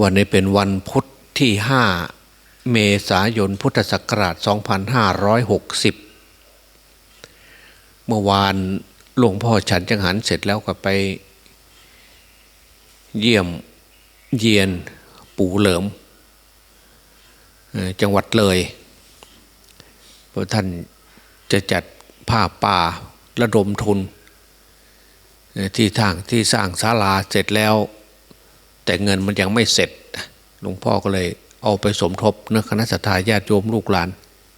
วันนี้เป็นวันพุทธที่ห้าเมษายนพุทธศักราช 2560 เมื่อวานหลวงพ่อฉันจังหันเสร็จแล้วก็ไป เยี่ยมเยียนปู่เหลิม จังหวัดเลยเพราะท่านจะจัดผ้าป่าระดมทุน ที่ทางที่สร้างศาลาเสร็จแล้ว แต่เงินมันยังไม่เสร็จหลวงพ่อก็เลยเอาไปสมทบเนื้อคณะสัตยาญาติโยมลูกหลาน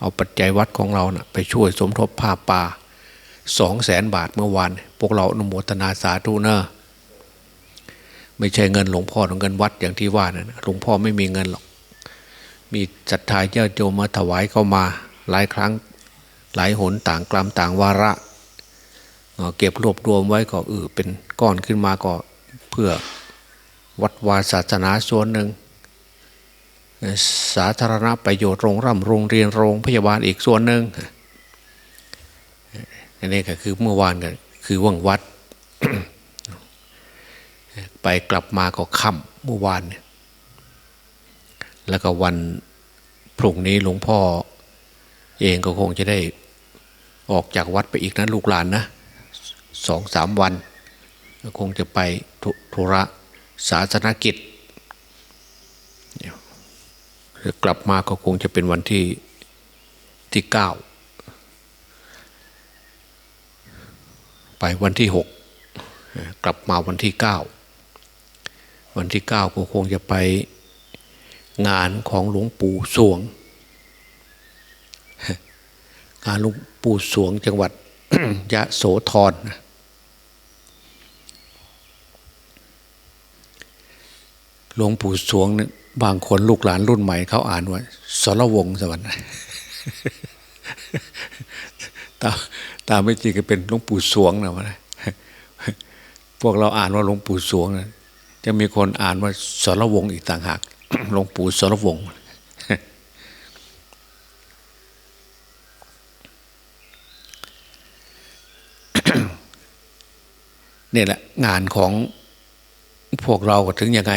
เอาปัจจัยวัดของเรานะ่ะไปช่วยสมทบผ้าป่าสองแสนบาทเมื่อวาน พวกเราอนุโมทนาสาธุเนอะไม่ใช่เงินหลวงพ่อหรือเงินวัดอย่างที่ว่านะหลวงพ่อไม่มีเงินหรอก มีศรัทธาญาติโยมมาถวายเข้ามาหลายครั้งหลายหนต่างกลัมต่างวาระเอ่อเก็บรวบรวมไว้ก็เออเป็นก้อนขึ้นมาก็เพื่อ วัดวาศาสนาส่วนหนึ่ง สาธารณประโยชน์โรงร่ำโรงเรียนโรงพยาบาลอีกส่วนหนึ่งอันนี้ก็คือเมื่อวานก็คือว่างวัด ไปกลับมาก็ค่ำเมื่อวานเนี่ยแล้วก็วันพรุ่งนี้หลวงพ่อ เองก็คงจะได้ออกจากวัดไปอีกนะลูกหลานนะสองสามวัน คงจะไปธุระ ศาสนกิจ กลับมาก็คงจะเป็นวันที่ที่เก้าไปวันที่หกกลับมาวันที่เก้าวันที่เก้าก็คงจะไปงานของหลวงปู่สวง งานหลวงปู่สวงจังหวัดยะโสธรนะ หลวงปู่สวงเนี่ยบางคนลูกหลานรุ่นใหม่เขาอ่านว่าสรวงสวรรค์ตาตาไม่จริงก็เป็นหลวงปู่สวงนะวะพวกเราอ่านว่าหลวงปู่สวงนะจะมีคนอ่านว่าสรวงอีกต่างหากหลวงปู่สรวงเนี่ยแหละงานของพวกเราถึงยังไง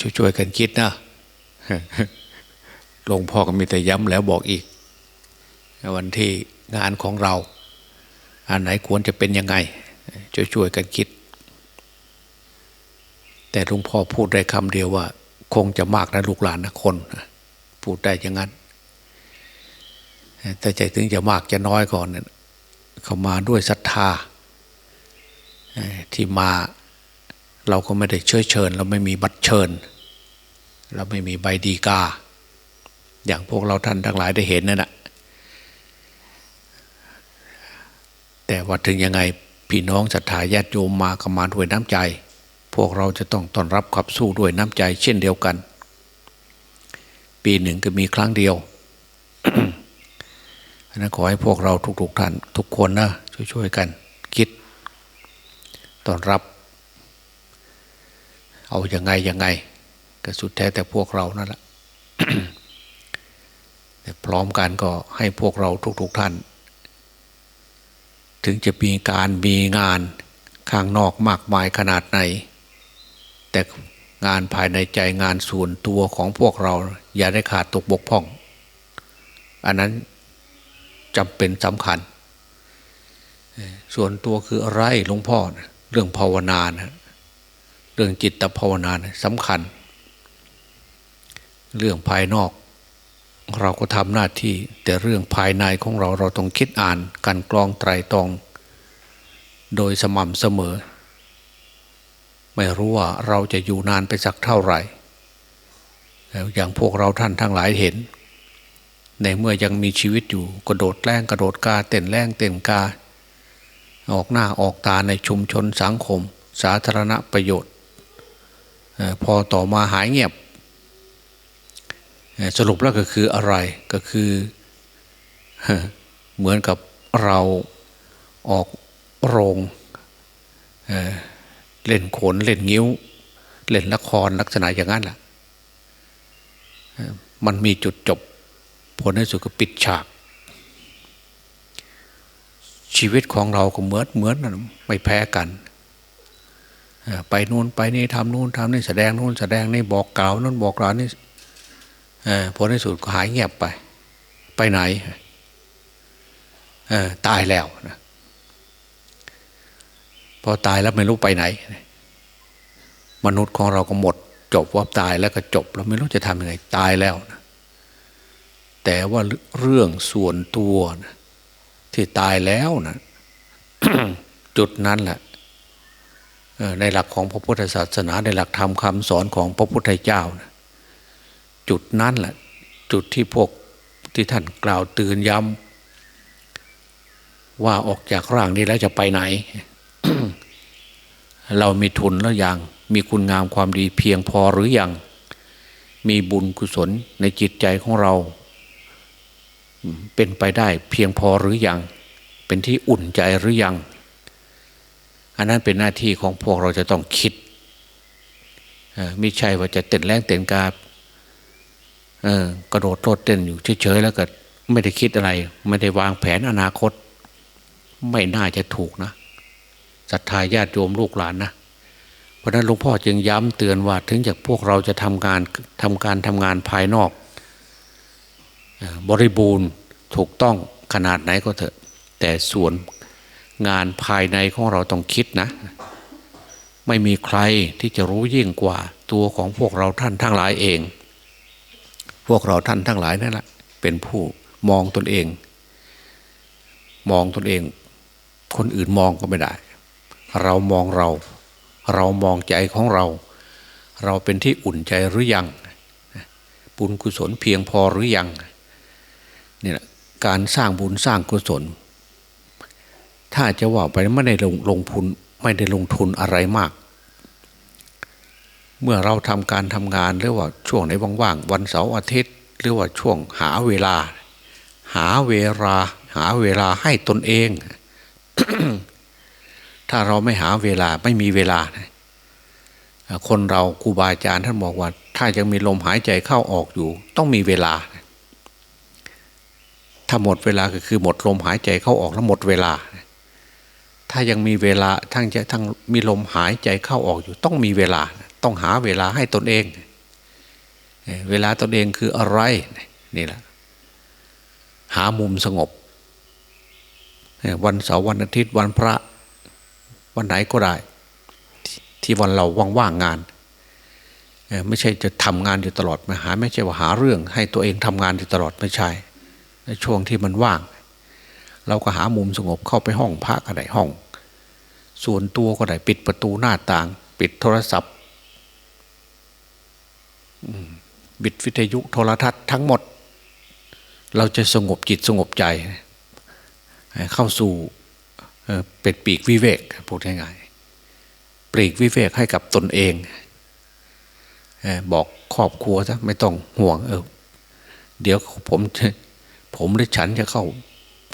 ช่วยๆกันคิดนะหลวงพ่อก็มีแต่ย้ำแล้วบอกอีก วันที่งานของเรา อันไหนควรจะเป็นยังไง ช่วยๆกันคิด แต่หลวงพ่อพูดได้คำเดียวว่า คงจะมากนะลูกหลานนะคน พูดได้อย่างนั้น แต่ใจถึงจะมากจะน้อยก่อนเนี่ยเขามาด้วยศรัทธาที่มา เราก็ไม่ได้เชิญเชิญ เราไม่มีบัตรเชิญ เราไม่มีใบดีกา อย่างพวกเราท่านทั้งหลายได้เห็นนั่นแหะแต่ว่าถึงยังไงพี่น้องศรัทธาญาติโยมมากมาด้วยน้ำใจ พวกเราจะต้องต้อนรับขับสู้ด้วยน้ำใจ เช่นเดียวกัน ปีหนึ่งก็มีครั้งเดียวนนั้นขอให้พวกเราทุกๆท่าน ทุกคนนะช่วยๆกัน คิดต้อนรับ เอาอยัางไงยังไง ก็สุดแท้แต่พวกเรานั่นแหละแต่พร้อมกันก็ให้พวกเราทุกๆท่าน ถึงจะมีการมีงานข้างนอกมากมายขนาดไหน แต่งานภายในใจงานส่วนตัวของพวกเรา อย่าได้ขาดตกบกพร่อง อันนั้นจำเป็นสำคัญ ส่วนตัวคืออะไรหลวงพ่อนะเรื่องภาวนานะ เรื่องจิตภาวนานะสำคัญ เรื่องภายนอก เราก็ทำหน้าที่ แต่เรื่องภายในของเราเราต้องคิดอ่านกันกรองไตรตรอง โดยสม่ำเสมอ ไม่รู้ว่าเราจะอยู่นานไปสักเท่าไหร่แล้วอย่างพวกเราท่านทั้งหลายเห็น ในเมื่อยังมีชีวิตอยู่กระโดดแรงกระโดดกาเต้นแรงเต้นกา ออกหน้าออกตาในชุมชนสังคม สาธารณประโยชน์ พอต่อมาหายเงียบ สรุปแล้วก็คืออะไรก็คือเหมือนกับเราออกโรงเเล่นโขนเล่นงิ้ว เล่นละครลักษณะอย่างนั้นแหละมันมีจุดจบ ผลในสุดก็ปิดฉาก ชีวิตของเราก็เหมือนเหมือนนั่นไม่แพ้กัน ไปนู่นไปนี่ทำนู่นทำนี่แสดงนู่นแสดงนี่บอกกล่าวนู่นบอกกล่าวนี่ผลในสุดก็หายเงียบไป ไปไหนตายแล้วนะพอตายแล้วไม่รู้ไปไหน มนุษย์ของเราก็หมด จบว่าตายแล้วก็จบเราไม่รู้จะทำยังไงตายแล้วนะแต่ว่าเรื่องส่วนตัวนะที่ตายแล้วนะจุดนั้นแหละ ในหลักของพระพุทธศาสนาในหลักธรรมคำสอนของพระพุทธเจ้านะจุดนั้นแหละจุดที่พวกที่ท่านกล่าวตือนย้ำว่าออกจากร่างนี้แล้วจะไปไหน เรามีทุนแล้วยังมีคุณงามความดีเพียงพอหรือยังมีบุญกุศลในจิตใจของเรา เป็นไปได้เพียงพอหรือยังเป็นที่อุ่นใจหรือยัง นนั้นเป็นหน้าที่ของพวกเราจะต้องคิดไม่ใช่ว่าจะเต้นแรงเต้นกาเออกระโดดโลดเต้นอยู่เฉยๆแล้วก็ไม่ได้คิดอะไร ไม่ได้วางแผนอนาคต ไม่น่าจะถูกนะศรัทธาญาติโยมลูกหลานนะเพราะนั้นหลวงพ่อจึงย้ำเตือนว่าถึงจากพวกเราจะทำงานทำการทำงานภายนอก บริบูรณ์ถูกต้องขนาดไหนก็เถอะ แต่ส่วน งานภายในของเราต้องคิดนะ ไม่มีใครที่จะรู้ยิ่งกว่าตัวของพวกเราท่านทั้งหลายเอง พวกเราท่านทั้งหลายนั่นแหละเป็นผู้มองตนเอง มองตนเอง คนอื่นมองก็ไม่ได้ เรามองเรา เรามองใจของเรา เราเป็นที่อุ่นใจหรือยังบุญกุศลเพียงพอหรือยังเนี่แหละการสร้างบุญสร้างกุศล ถ้าจะว่าไปไม่ได้ลงลงทุนไม่ได้ลงทุนอะไรมาก เมื่อเราทำการทำงานหรือว่าช่วงไหนว่างๆวันเสาร์อาทิตย์ หรือว่าช่วงหาเวลา หาเวลา หาเวลาให้ตนเอง ถ้าเราไม่หาเวลาไม่มีเวลา คนเราครูบาอาจารย์ท่านบอกว่า ถ้ายังมีลมหายใจเข้าออกอยู่ ต้องมีเวลาถ้าหมดเวลาก็คือหมดลมหายใจเข้าออกแล้วหมดเวลา ถ้ายังมีเวลาทั้งจะทั้งมีลมหายใจเข้าออกอยู่ ต้องมีเวลา ต้องหาเวลาให้ตนเอง เวลาตนเองคืออะไรนี่แหละหามุมสงบ วันเสาร์วันอาทิตย์วันพระวันไหนก็ได้ ที่วันเราว่างๆงานไม่ใช่จะทำงานอยู่ตลอดมาหา ไม่ใช่ว่าหาเรื่อง ให้ตัวเองทำงานอยู่ตลอดไม่ใช่ในช่วงที่มันว่าง เราก็หามุมสงบเข้าไปห้องพระก็ได้ห้อง ส่วนตัวก็ได้ปิดประตูหน้าต่าง ปิดโทรศัพท์บิดวิทยุโทรทัศน์ทั้งหมด เราจะสงบจิตสงบใจ เข้าสู่เป็นปีกวิเวกพูดง่ายๆปลีกวิเวกให้กับตนเองบอกครอบครัวซะไม่ต้องห่วงเออเดี๋ยวผมผมหรือฉันจะเข้า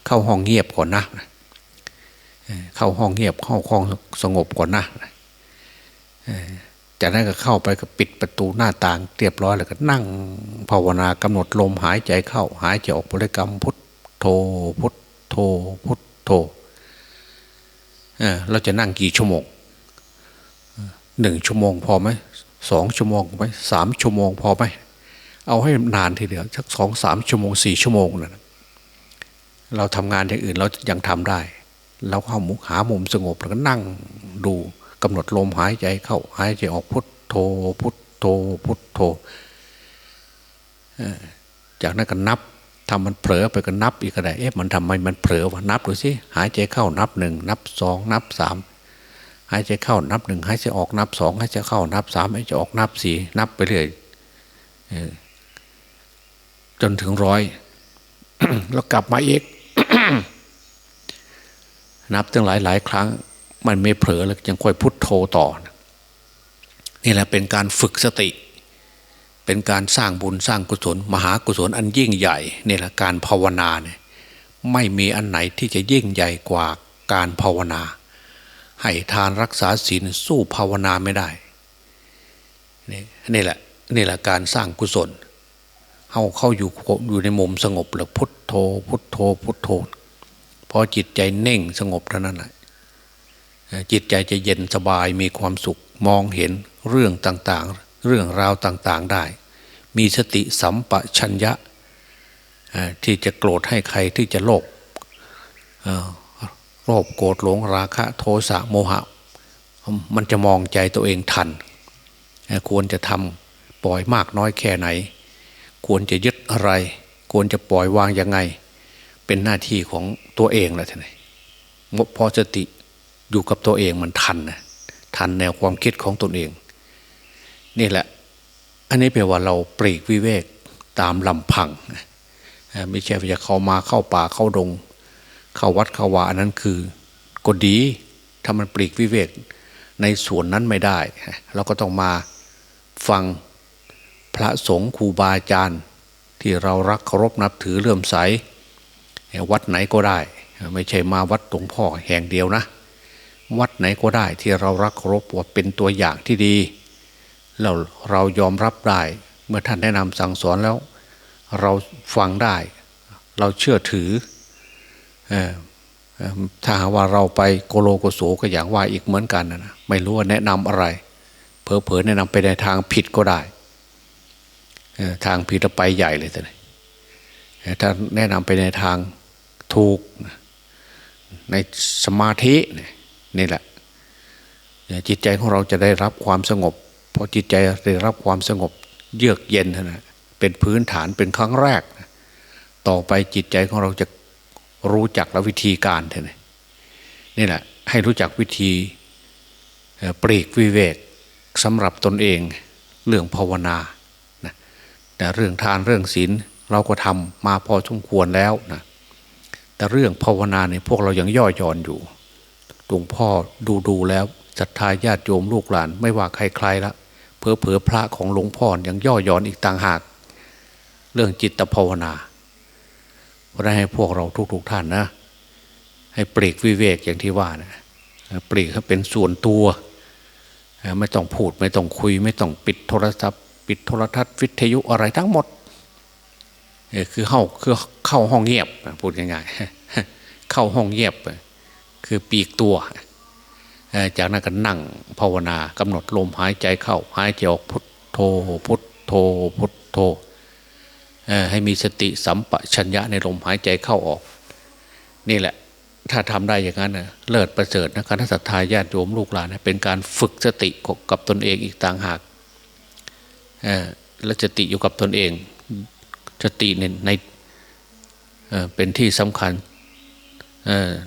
เข้าห้องเงียบก่อนนะ เข้าห้องเงียบเข้าห้องสงบก่อนนะจากนั้นก็เข้าไปก็ปิดประตูหน้าต่างเรียบร้อยแล้วก็นั่งภาวนากำหนดลมหายใจเข้า หายใจออกบริกรรมพุทโธพุทโธพุทโธเเราจะนั่งกี่ชั่วโมงหนึ่งชั่วโมงพอไหมสองชั่วโมงไหมสามชั่วโมงพอไหมเอาให้นานทีเดียวสักสองสามชั่วโมงสี่ชั่วโมงนะเราทำงานอย่างอื่นเรายังทำได้ เราเข้ามุหามุมสงบแล้วก็นั่งดูกำหนดลมหายใจเข้าหายใจออกพุทโธพุทโธพุทโธจากนั้นก็นับทำมันเผลอไปก็นับอีกก็ได้เอ๊ะมันทำไมมันเผลอวะนับดูสิหายใจเข้านับหนึ่งนับสองนับสามหายใจเข้านับหนึ่งหายใจออกนับสองหายใจเข้านับสามหายใจออกนับสี่นับไปเรื่อยจนถึงร้อยแล้วกลับมาอีก นับตั้งหลายหลายครั้ง มันไม่เผลอแล้วยังค่อยพุทโธต่อ นี่แหละเป็นการฝึกสติ เป็นการสร้างบุญสร้างกุศล มหากุศลอันยิ่งใหญ่นี่แหละการภาวนาเนี่ยไม่มีอันไหนที่จะยิ่งใหญ่กว่าการภาวนา ให้ทานรักษาศีลสู้ภาวนาไม่ได้นี่นี่แหละนี่แหละการสร้างกุศลเอาเข้าอยู่อยู่ในมุมสงบแล้วพุทโธพุทโธพุทโธ พอจิตใจเน่งสงบเท่านั้นแหละจิตใจจะเย็นสบายมีความสุขมองเห็นเรื่องต่างๆ เรื่องราวต่างๆได้ มีสติสัมปชัญญะที่จะโกรธให้ใครที่จะโลภโลภโกรธหลงราคะโทสะโมหะ มันจะมองใจตัวเองทัน ควรจะทำปล่อยมากน้อยแค่ไหน ควรจะยึดอะไร ควรจะปล่อยวางยังไง เป็นหน้าที่ของ ตัวเองแหละท่านพอสติอยู่กับตัวเองมันทันนะทันแนวความคิดของตนเอง นี่แหละ อันนี้เป็นว่าเราปรีกวิเวกตามลำพังไม่ใช่จะเข้ามาเข้าป่าเข้าดง เข้าวัดเข้าวาอันนั้นคือก็ดีถ้ามันปลีกวิเวกในส่วนนั้นไม่ได้ เราก็ต้องมาฟังพระสงฆ์ครูบาอาจารย์ ที่เรารักเคารพนับถือเลื่อมใส วัดไหนก็ได้ ไม่ใช่มาวัดหลวงพ่อแห่งเดียวนะ วัดไหนก็ได้ที่เรารักเคารพว่าเป็นตัวอย่างที่ดีเราเรายอมรับได้ เมื่อท่านแนะนำสั่งสอนแล้ว เราฟังได้ เราเชื่อถือถ้าหาว่าเราไปโกโลโกโสก็อย่างว่าอีกเหมือนกันนะไม่รู้ว่าแนะนำอะไรเผลอๆแนะนำไปในทางผิดก็ได้ทางผิดไปใหญ่เลยแต่ถ้าแนะนำไปในทาง ถูกในสมาธินี่แหละจิตใจของเราจะได้รับความสงบพอจิตใจได้รับความสงบเยือกเย็นนะเป็นพื้นฐานเป็นครั้งแรก ต่อไปจิตใจของเราจะรู้จักและวิธีการเท่านี้นี่แหละให้รู้จักวิธีปรีกวิเวกสำหรับตนเองเรื่องภาวนานะแต่เรื่องทานเรื่องศีลเราก็ทำมาพอสมควรแล้วนะ แต่เรื่องภาวนาเนี่ยพวกเรายังย่อหย่อนอยู่หลวงพ่อดูดูแล้วศรัทธาญาติโยมลูกหลาน ไม่ว่าใครๆละเพอเพอพระของหลวงพ่อยังย่อหย่อนอีกต่างหาก เรื่องจิตภาวนาเพราะนั้นให้พวกเราทุกๆทท่านนะ ให้ปลีกวิเวกอย่างที่ว่านะปลีกให้เป็นส่วนตัว ไม่ต้องพูดไม่ต้องคุย ไม่ต้องปิดโทรศัพท์ ปิดโทรทัศน์วิทยุอะไรทั้งหมด คือเข้าคือเข้าห้องเงียบพูดง่ายๆเข้าห้องเงียบ คือปีกตัว จากนั้นก็นั่งภาวนากำหนดลมหายใจเข้าหายใจออกพุทโธพุทโธพุทโธให้มีสติสัมปชัญญะในลมหายใจเข้าออก นี่แหละ ถ้าทำได้อย่างนั้นเลิศประเสริฐนะคณะสัตยาญาติโยมลูกหลานเป็นการฝึกสติกับตนเองอีกต่างหากและสติอยู่กับตนเอง สติในในเป็นที่สำคัญ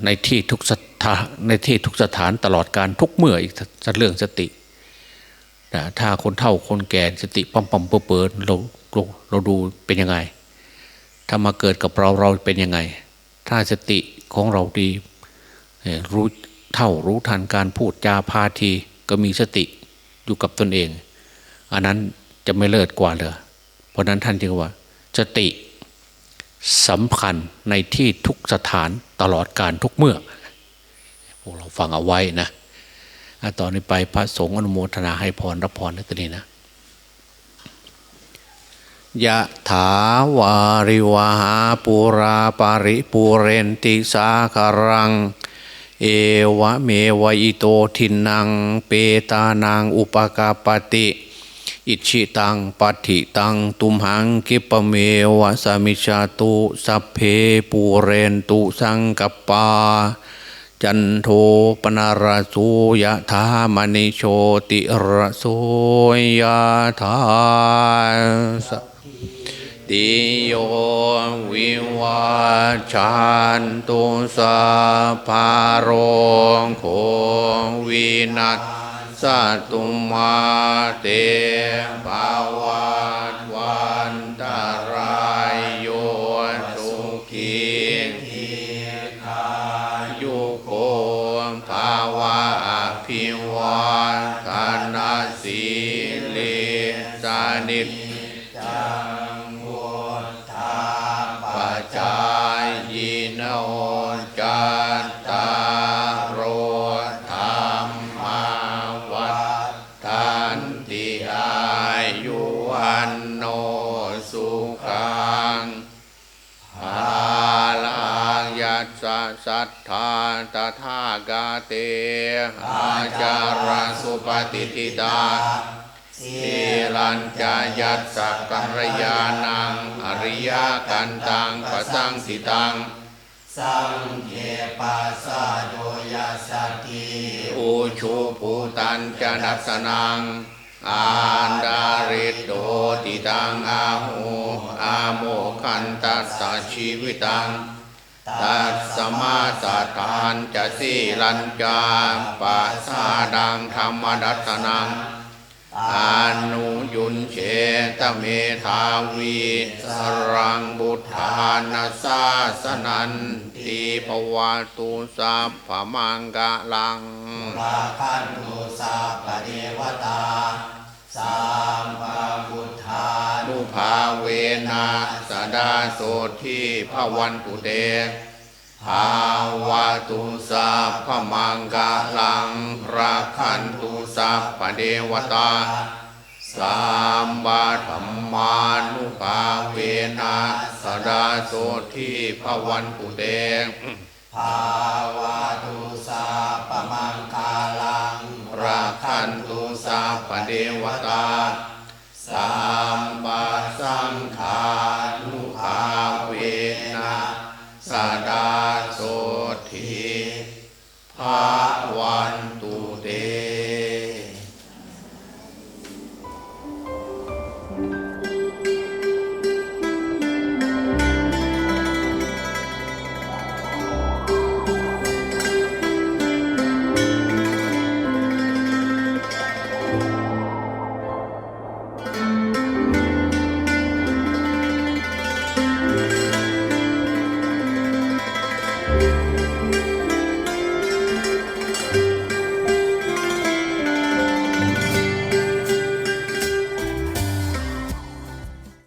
ในที่ทุกสถานในที่ทุกสถานตลอดการทุกเมื่ออีกเรื่องสติถ้าคนเฒ่าคนแก่สติปั๊มปั๊มเปิดเปิดเราเราดูเป็นยังไง ถ้ามาเกิดกับเราเราเป็นยังไง ถ้าสติของเราดีรู้เท่ารู้ทันการพูดจาพาทีก็มีสติอยู่กับตนเอง อันนั้นจะไม่เลิศกว่าเลยเพราะนั้นท่านจึงว่า สติสำคัญในที่ทุกสถานตลอดการทุกเมื่อ พวกเราฟังเอาไว้นะตอนนี้ไปพระสงฆ์อนุโมทนาให้พรรับพรนัตนี้นะยะถาวาริวหาปุราปาริปุเรนติสาคารัง เอวะเมวะอิโตทินัง เปตานางอุปกาปติ อิชิตังปัติตังตุมหังกิปเมวะสมิชาตุสัพเพปูเรนตุสังกปา จันโทปนาราสุยะธามณิโชติระโสยะธาติโยวิวาชันตุสาภารโควินัส สตุมาเตภาว สุขังภาลังยัสสาสัทธาตถากาเตอาจาราสุปฏิทิตาสีลัญจายัตสักกัลยาณังอริยกันตังปะสังสิตังสังเกปัสสะโดยัสสติอุชูปูตัญจนัสนัง อานดาริโตติตังอาหูอาโมคันตัสสะชีวิตังตัสสมาสถานจะสีลัญจาปัสสาดังธรรมดัตนัง อานุยุนเชตเมธาวีสรังบุทธานาสาสนันตีภวาตุสัพพมังกะลังราคันตุสัพพเทวตาสัมปพุทธานุภาเวนะสดาโสทีพวันตุเต ภาวะตุสัพพมังกะลังราคันตุสัพพเดวตาสัมบาธรรมานุภาเวนะสดาโสทีพวันตุเตงภาวะตุสัพพมังคาลังราคันตุสัพพเดวตาสัมบาสังขานุภาเว สดาสุทธิภาวัน